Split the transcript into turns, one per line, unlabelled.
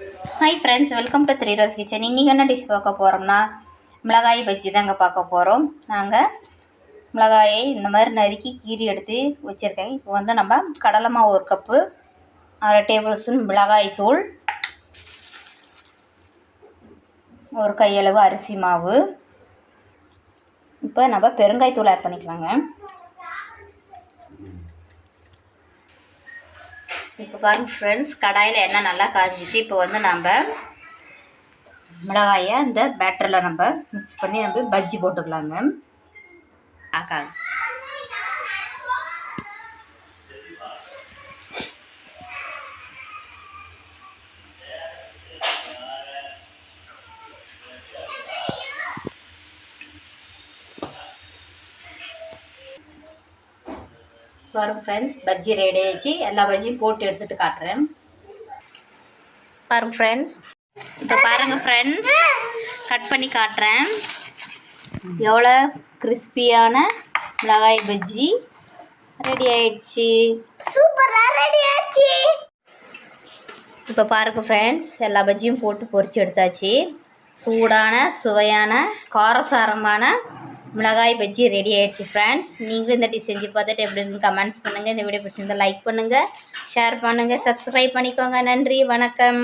Hi friends welcome to three rose kitchen இன்றைக்கி என்ன dish பார்க்க போகிறோம்னா மிளகாய் பஜ்ஜி தாங்க பார்க்க போகிறோம் நாங்கள் மிளகாயை இந்த மாதிரி நறுக்கி கீறி எடுத்து வச்சுருக்கேன். இப்போ வந்து நம்ம கடலை மாவு ஒரு கப்பு அரை டேபிள் ஸ்பூன் மிளகாய் தூள் ஒரு கையளவு அரிசி மாவு. இப்போ நம்ம பெருங்காய் தூள் ஆட் பண்ணிக்கலாங்க. இப்போ பாருங்க ஃப்ரெண்ட்ஸ் கடாயில் எண்ணெய் நல்லா காஞ்சிச்சு. இப்போ வந்து நம்ம மிளகாயை இந்த பேட்டரில் நம்ம மிக்ஸ் பண்ணி நம்ம பஜ்ஜி போட்டுக்கலாங்க. ஆக்காங்க பாருங்க ஃப்ரெண்ட்ஸ் பஜ்ஜி ரெடி ஆயிடுச்சு. எல்லா பஜ்ஜியும் போட்டு எடுத்துட்டு காட்டுறேன். பாருங்க ஃப்ரெண்ட்ஸ் இப்போ பாருங்க ஃப்ரெண்ட்ஸ் கட் பண்ணி காட்டுறேன். எவ்வளோ கிறிஸ்பியான மிளகாய் பஜ்ஜி ரெடி ஆயிடுச்சு.
சூப்பரா ரெடி ஆச்சு
இப்போ பாருங்க ஃப்ரெண்ட்ஸ் எல்லா பஜ்ஜியும் போட்டு பொரிச்சு எடுத்தாச்சு. சூடான சுவையான காரசாரமான மிளகாய் பஜ்ஜி ரெடி ஆகிடுச்சு ஃப்ரெண்ட்ஸ் நீங்களும் இந்த டிஷ் செஞ்சு பார்த்துட்டு எப்படி கமெண்ட்ஸ் பண்ணுங்கள் இந்த வீடியோ பிடிச்சிருந்தால் லைக் பண்ணுங்கள் ஷேர் பண்ணுங்கள் சப்ஸ்கிரைப் பண்ணிக்கோங்க. நன்றி வணக்கம்.